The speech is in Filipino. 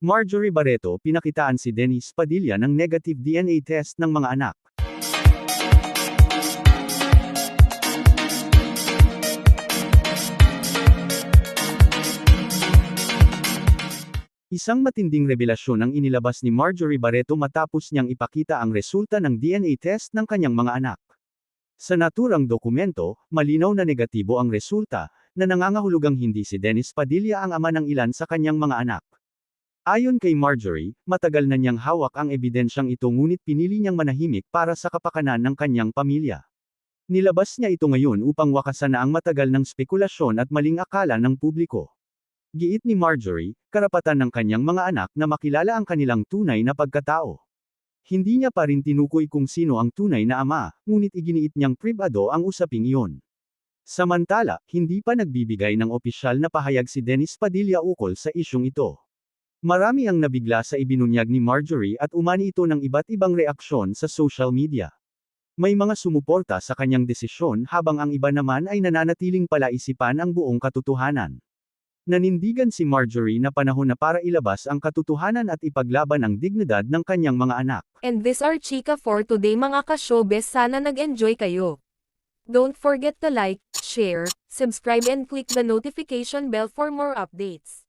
Marjorie Barreto pinakitaan si Dennis Padilla ng negative DNA test ng mga anak. Isang matinding revelasyon ang inilabas ni Marjorie Barreto matapos niyang ipakita ang resulta ng DNA test ng kanyang mga anak. Sa naturang dokumento, malinaw na negatibo ang resulta, na nangangahulugang hindi si Dennis Padilla ang ama ng ilan sa kanyang mga anak. Ayon kay Marjorie, matagal na niyang hawak ang ebidensyang ito ngunit pinili niyang manahimik para sa kapakanan ng kanyang pamilya. Nilabas niya ito ngayon upang wakasan na ang matagal ng spekulasyon at maling akala ng publiko. Giit ni Marjorie, karapatan ng kanyang mga anak na makilala ang kanilang tunay na pagkatao. Hindi niya pa rin tinukoy kung sino ang tunay na ama, ngunit iginiit niyang pribado ang usaping iyon. Samantala, hindi pa nagbibigay ng opisyal na pahayag si Dennis Padilla ukol sa isyong ito. Marami ang nabigla sa ibinunyag ni Marjorie at umani ito ng iba't ibang reaksyon sa social media. May mga sumuporta sa kanyang desisyon habang ang iba naman ay nananatiling palaisipan ang buong katotohanan. Nanindigan si Marjorie na panahon na para ilabas ang katotohanan at ipaglaban ang dignidad ng kanyang mga anak. And this are Chika for today mga ka-showbiz sana nag-enjoy kayo. Don't forget to like, share, subscribe and click the notification bell for more updates.